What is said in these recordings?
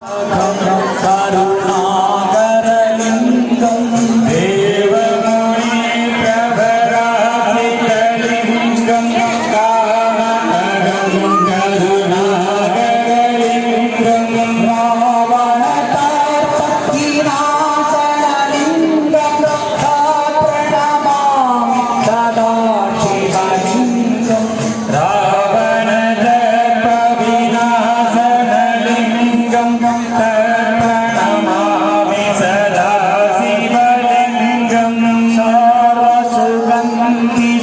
Oh, no.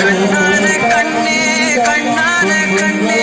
கண்ணான கண்ணே கண்ணான கண்ணே.